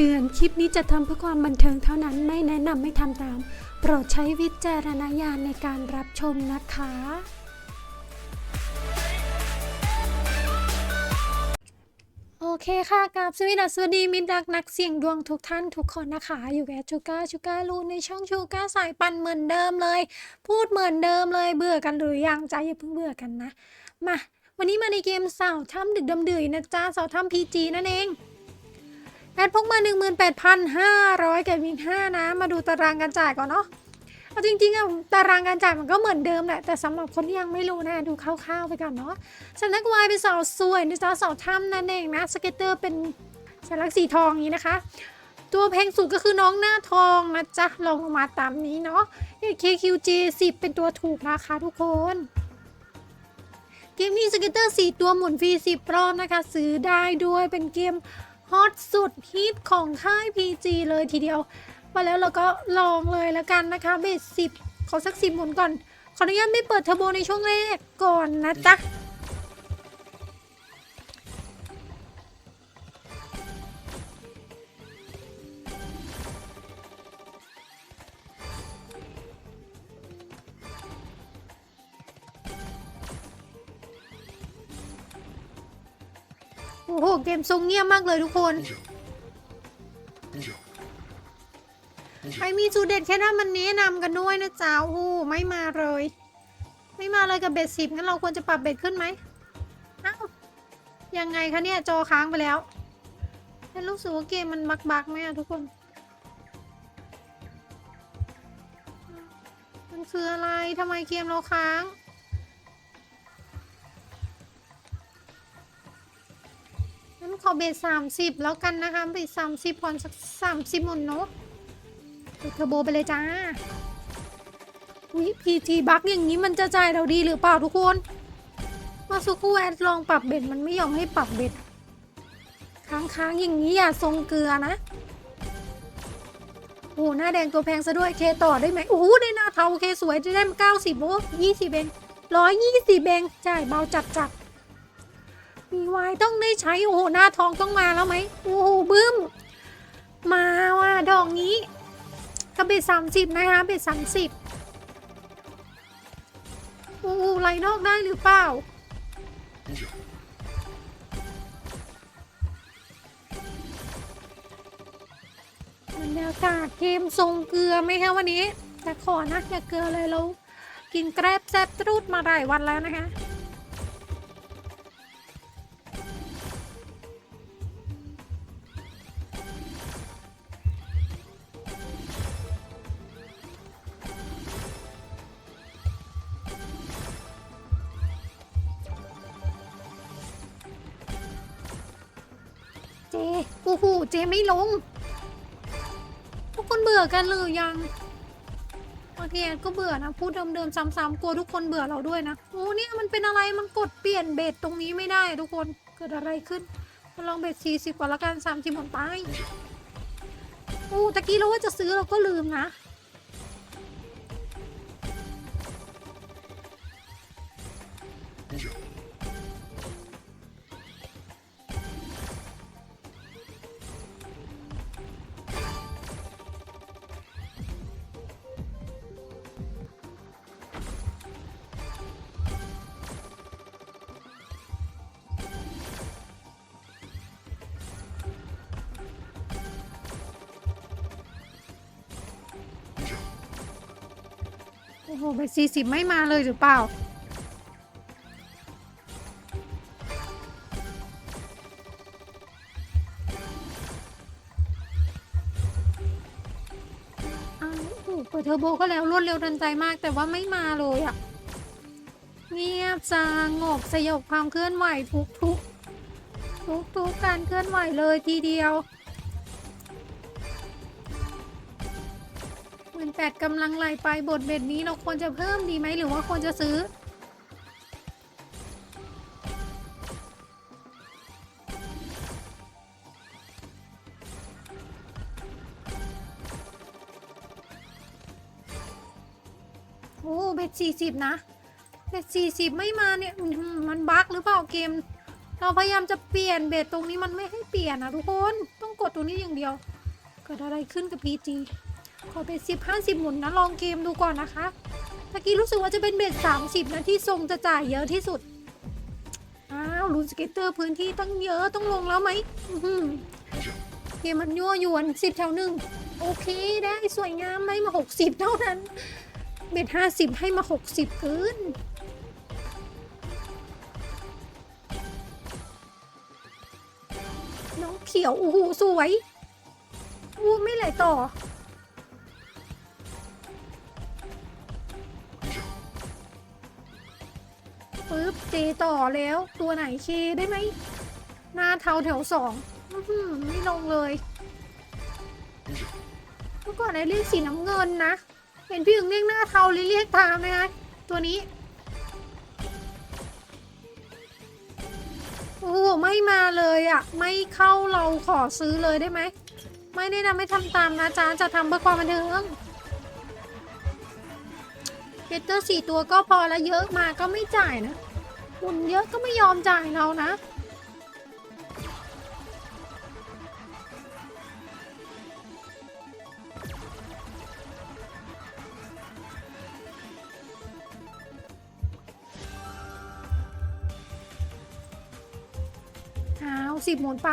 เตือน คลิปนี้จะทำเพื่อความบันเทิงเท่านั้น ไม่แนะนำไม่ทำตาม โปรดใช้วิจารณญาณในการรับชมนะคะ โอเคค่ะกับสวัสดีสวัสดีมิตรรักนักเสี่ยงดวงทุกท่านทุกคนนะคะ อยู่กับชูก้าชูก้าลูในช่องชูก้าสายปันเหมือนเดิมเลย พูดเหมือนเดิมเลยเบื่อกันหรือยังจ้าอย่าเพิ่งเบื่อกันนะ มา วันนี้มาในเกมสาวถ้ำดึกดำดื่นนะจ้าสาวถ้ำพีจีนั่นเอง แอดพกมา 18,500กับวิง5นะ มาดูตารางการจ่ายก่อนเนาะเอาจริงๆอะตารางการจ่ายมันก็เหมือนเดิมแหละ แต่สำหรับคนที่ยังไม่รู้นะ ดูคร่าวๆไปก่อนเนาะสนักวายเป็นสาวสวยนะจ๊ะสาวถ้ำนั่นเองนะ สเก็ตเตอร์เป็นสัญลักษณ์สีทองอย่างนี้นะคะ ตัวแพงสุดก็คือน้องหน้าทองนะจ๊ะลองลงมาตามนี้เนาะ KQJ 10 เป็นตัวถูกนะคะทุกคนเกมนี้สเก็ตเตอร์4ตัวหมุนฟรี10รอบนะคะ ซื้อได้ด้วยเป็นเกม ฮอตสุดฮิตของค่าย PG เลยทีเดียว มาแล้วเราก็ลองเลยแล้วกันนะคะ เบสสิบขอสักสิบหมุนก่อน ขออนุญาตไม่เปิดเทอร์โบในช่วงแรกก่อนนะจ๊ะ โอ้โหเกมทรงเงียบมากเลยทุกคนใครมีสูตรเด็ดแค่นั้นมันแนะนำกันด้วยนะจ๊ะโอ้ไม่มาเลย ไม่มาเลยกับเบ็ดสิบงั้นเราควรจะปรับเบ็ดขึ้นไหมอ้ายังไงคะเนี่ยจอค้างไปแล้วฉันรู้สึกว่าเกมมันบักบักไหมอะทุกคน มันคืออะไรทำไมเกมเราค้าง ขอเบสสามสิบแล้วกันนะคะเบสสามสิบก่อนสักสามสิบหมุนเนาะเทอร์โบไปเลยจ้าอุ้ยพีจีบักอย่างนี้มันจะจ่ายเราดีหรือเปล่าทุกคนมาสุกูแอดลองปรับเบ็ดมันไม่ยอมให้ปรับเบ็ดค้างๆอย่างนี้อย่าทรงเกลือนะโอ้หน้าแดงตัวแพงซะด้วยเคต่อได้ไหมโอ้โหได้หน้าเทาเคสวยจะได้เก้าสิบโอ้ยี่สิบเองร้อยยี่สิบเองจ่ายเบาจัดจัด มีวายต้องได้ใช้โอ้โหหน้าทองต้องมาแล้วไหมโอ้โหบึ้ม มาว่ะดอกนี้กระเบ็ดสามสิบนะคะเบ็ดสามสิบโอ้โหไหลนอกได้หรือเปล่าบรรยากาศเกมทรงเกลือไหมคะวันนี้ แต่ขอนะอย่าเกลือเลยเรากินแกร็บแซบตรูดมาหลายวันแล้วนะคะ โอ้โหเจไม่ลง ทุกคนเบื่อกันหรือยังบางทีแอนก็เบื่อนะพูดเดิมๆซ้ำๆกลัวทุกคนเบื่อเราด้วยนะโอ้เนี่ยมันเป็นอะไรมันกดเปลี่ยนเบสตรงนี้ไม่ได้ทุกคนเกิดอะไรขึ้นมาลองเบสสี่สิบกว่าละกันสามสิบหมตายโอ้ตะกี้เราว่าจะซื้อเราก็ลืมนะ โอ้โหเบสสี่สิบไม่มาเลยหรือเปล่า อ้าวโหเปิดเทอร์โบก็แล้วรวดเร็วทันใจมากแต่ว่าไม่มาเลยอะเงียบสงบสยบความเคลื่อนไหวทุกทุกทุกทุกๆการเคลื่อนไหวเลยทีเดียว หมื่นแปดกำลังไหลไปบทเบ็ดนี้เราควรจะเพิ่มดีไหมหรือว่าควรจะซื้อ โอ้เบ็ดสี่สิบนะเบ็ดสี่สิบไม่มาเนี่ยมันบั๊กหรือเปล่าเกม เราพยายามจะเปลี่ยนเบสตรงนี้มันไม่ให้เปลี่ยนนะทุกคนต้องกดตรงนี้อย่างเดียวเกิดอะไรขึ้นกับ PG ขอเบสสิบห้าสิบหมุนนะลองเกมดูก่อนนะคะเมื่อกี้รู้สึกว่าจะเป็นเบสสามสิบนะที่ทรงจะจ่ายเยอะที่สุด อ้าวลูนสเก็ตเตอร์พื้นที่ตั้งเยอะต้องลงแล้วไหมเกมมันยั่วยวนสิบแถวหนึ่งโอเคได้สวยงามได้มาหกสิบเท่านั้น เบ็ดห้าสิบให้มาหกสิบเกินน้องเขียวโอ้โหสวยอู้ไม่ไหลต่อ ปึ๊บเจต่อแล้วตัวไหนเคได้ไหมหน้าเทาแถวสองอไม่ลงเลยเมื่อก่อนไอ้เรียกสีน้ำเงินนะ เห็นพี่อึงเรียกหน้าเทาเลยเรียกตามนะคะตัวนี้โอ้โหไม่มาเลยอะ่ะ ไม่เข้าเราขอซื้อเลยได้ไหม ไม่ได้นะไม่ทำตามนะจ๊ะจะทำเพื่อความบันเทิง เกตเตอร์สี่ตัวก็พอแล้วเยอะมาก็ไม่จ่ายนะหุ่นเยอะก็ไม่ยอมจ่ายเรานะ เอาสิบหมุนไป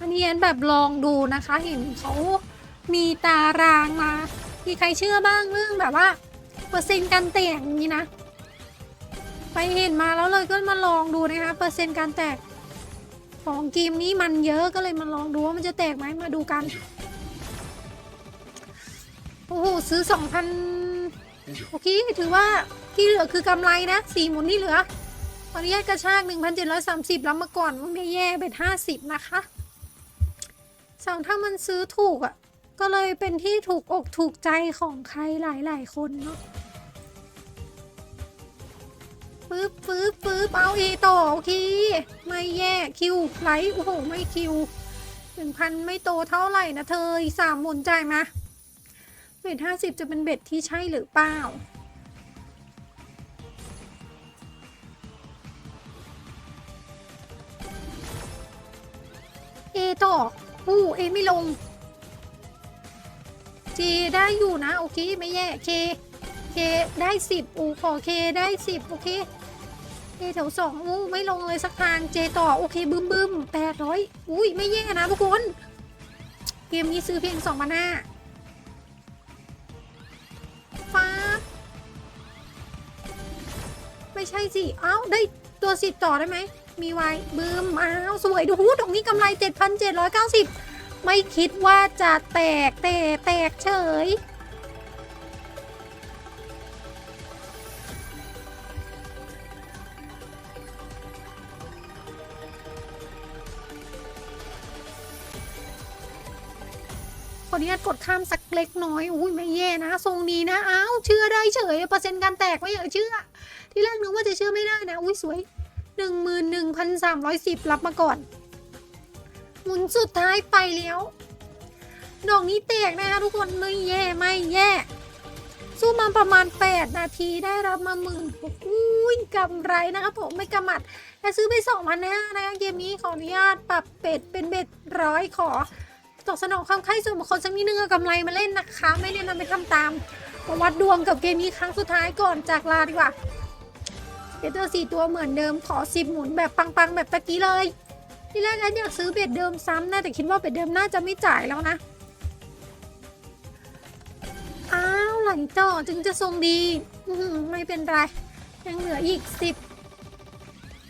อันนี้แอนแบบลองดูนะคะ เห็นเขามีตารางมา มีใครเชื่อบ้างเรื่องแบบว่าเปอร์เซ็นต์การแตกอย่างนี้นะ ไปเห็นมาแล้วเลยก็มาลองดูนะคะเปอร์เซ็นต์การแตกของเกมนี้มันเยอะก็เลยมาลองดูว่ามันจะแตกไหมมาดูกันโอ้โหซื้อ2,000โอเคถือว่าที่เหลือคือกำไรนะสี่หมุนที่เหลือข อนุญาตกระชาก 1,730รับมาก่อนว่าไม่แย่เป็น 50 นะคะสองถ้ามันซื้อถูกอะ่ะ ก็เลยเป็นที่ถูกอกถูกใจของใครหลาย ๆ คนเนาะปึ๊บปึ๊บปึ๊บเอาเอต่อโอเคไม่แย่คิวไหลโอ้โห ไม่คิวหนึ่งพันไม่โตเท่าไหร่นะเธออีสามหมุนจ่ายมาเบ็ดห้าสิบจะเป็นเบ็ดที่ใช่หรือเปล่า อู้เอไม่ลงเจได้อยู่นะ โอเค ไม่แย่เคเคได้สิบอูขอเคได้สิบโอเคเคแถวสองอู้ไม่ลงเลยสักทางเจต่อ โอเคบึมบึมแปดร้อยอุ้ยไม่แย่นะทุกคน เกมนี้ซื้อเพียงสองพันห้าฟ้าไม่ใช่สิ เอ้า ได้ตัวสิบต่อได้ไหม มีไว้บึ้มอ้าวสวยดูหูตรงนี้กำไร 7,790 ไม่คิดว่าจะแตกแต่แตกเฉย ขออนุญาตกดข้ามสักเล็กน้อย อุ้ยไม่แย่นะ ทรงนี้นะอ้าวเชื่อได้เฉย เปอร์เซ็นต์การแตกไม่อยากเชื่อ ที่แรกนึกว่าจะเชื่อไม่ได้นะ อุ้ยสวย หนึ่งหมื่นหนึ่งพันสามร้อยสิบรับมาก่อน หมุนสุดท้ายไปแล้ว ดอกนี้แตกนะคะทุกคนไม่แย่ไม่แย่สู้มาประมาณ 8 นาทีได้รับมาหมื่นอุ้ยกำไรนะครับผมไม่กำมัดแต่ซื้อไป2 0 0 5นะคะเกมนี้ขออนุญาตปรับเป็ดเป็นเบ็ดร้อยขอตอบสนองความใคร่ส่วนบุคคลสักนิดนึงเอากำไรมาเล่นนะคะ ไม่ได้นำไปทำตามมาวัดดวงกับเกมนี้ครั้งสุดท้ายก่อนจากลาดีกว่า เบเตอสี่ตัวเหมือนเดิมขอสิบหมุนแบบปังๆ แบบตะกี้เลย ที่แรกอันอยากซื้อเบ็ดเดิมซ้ำนะแต่คิดว่าเบ็ดเดิมน่าจะไม่จ่ายแล้วนะ อ้าวหลต่อจึงจะทรงดีไม่เป็นไร ยังเหลืออีกสิบ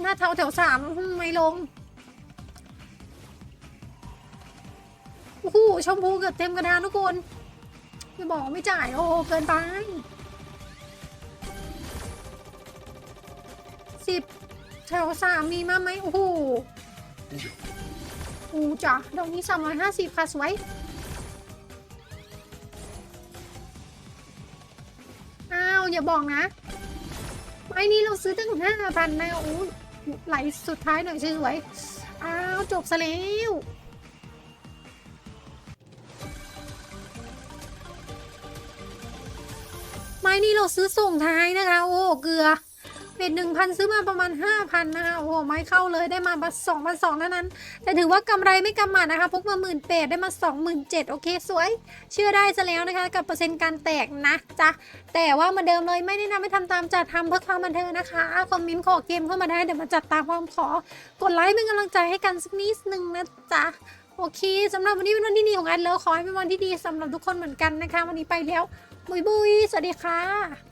หน้าเท้าแถวสามไม่ลงโอ้โหชมพูเกือบเต็มกระดานทุกคนจะบอกไม่จ่ายโอ้โหเกินไป สิบแถวสามมีมาไหมโอ้โหอูจ้ะดอกนี้สามร้อยห้าสิบค่ะสวยอ้าว อย่าบอกนะไม้นี้เราซื้อตั้งห้าพันนะโอ้ไหลสุดท้ายหน่อยสวยอ้าว จบซะแล้วไม้นี้เราซื้อส่งท้ายนะคะ โอ้ เกลือ เป็นหนึ่งพันซื้อมาประมาณห้าพันนะคะโอ้โหไม้เข้าเลยได้มาสองพันสองเท่านั้น แต่ถือว่ากำไรไม่กำหมัดนะคะพกมาหมื่นแปดได้มาสองหมื่นเจ็ดโอเค สวย เชื่อได้ซะแล้วนะคะ กับเปอร์เซ็นต์การแตกนะจ๊ะ แต่ว่าเหมาเดิมเลยไม่แนะนำให้ทำตามจัดทำเพื่อความบันเทิงนะคะคอมเมนต์ขอเกมเข้ามาได้เดี๋ยวมาจัดตามความขอกดไลค์เป็นกำลังใจให้กันสักนิดนึงนะจ๊ะโอเคสำหรับวันนี้เป็นวันที่ดีของแอดแล้วขอให้เป็นวันที่ดีสำหรับทุกคนเหมือนกันนะคะ วันนี้ไปแล้ว บุยบุยสวัสดีค่ะ